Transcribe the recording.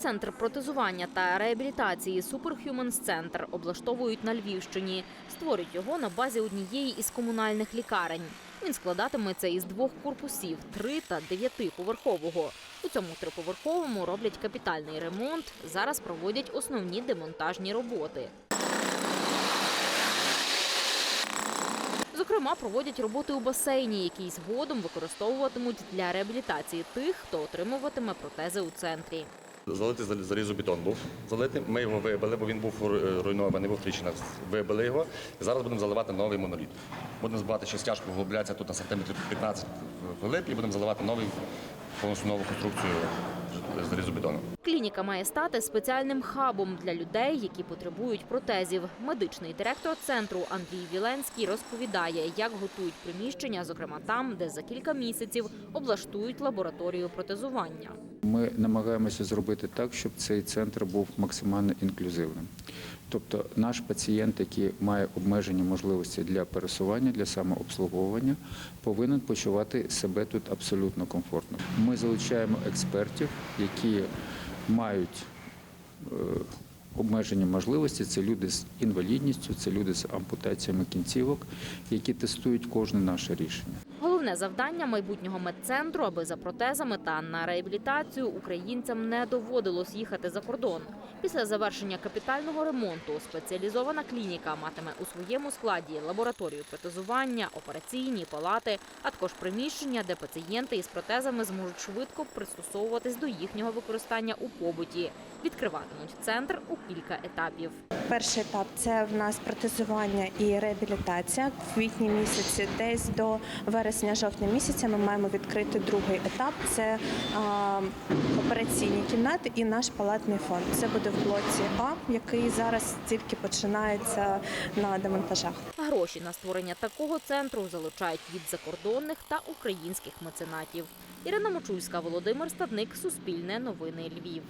Центр протезування та реабілітації Superhumans Center облаштовують на Львівщині. Створюють його на базі однієї із комунальних лікарень. Він складатиметься із двох корпусів три та дев'ятиповерхового. У цьому триповерховому роблять капітальний ремонт. Зараз проводять основні демонтажні роботи. Зокрема, проводять роботи у басейні, який згодом використовуватимуть для реабілітації тих, хто отримуватиме протези у центрі. Залитий зал- залізобетон був залити. Ми його вибили, бо він був руйнований, був в тріщинах. Вибили його. І зараз будемо заливати новий моноліт. Будемо збивати ще стяжку, вглубляться тут на сантиметрів 15 глиб і будемо заливати новий повністю нову конструкцію залізобетону. Клініка має стати спеціальним хабом для людей, які потребують протезів. Медичний директор центру Андрій Віленський розповідає, як готують приміщення, зокрема там, де за кілька місяців облаштують лабораторію протезування. Ми намагаємося зробити так, щоб цей центр був максимально інклюзивним. Тобто наш пацієнт, який має обмежені можливості для пересування, для самообслуговування, повинен почувати себе тут абсолютно комфортно. Ми залучаємо експертів, які мають е, обмежені можливості. Це люди з інвалідністю, це люди з ампутаціями кінцівок, які тестують кожне наше рішення. Головне завдання майбутнього медцентру, аби за протезами та на реабілітацію українцям не доводилось їхати за кордон. Після завершення капітального ремонту спеціалізована клініка матиме у своєму складі лабораторію протезування, операційні палати, а також приміщення, де пацієнти із протезами зможуть швидко пристосовуватись до їхнього використання у побуті. Відкриватимуть центр у кілька етапів. Перший етап це в нас протезування і реабілітація. В квітні місяці, десь до вересня-жовтня місяця, ми маємо відкрити другий етап. Це операційні кімнати і наш палатний фонд. Це буде в блоці А, який зараз тільки починається на демонтажах. Гроші на створення такого центру залучають від закордонних та українських меценатів. Ірина Мочульська, Володимир Стадник, Суспільне новини Львів.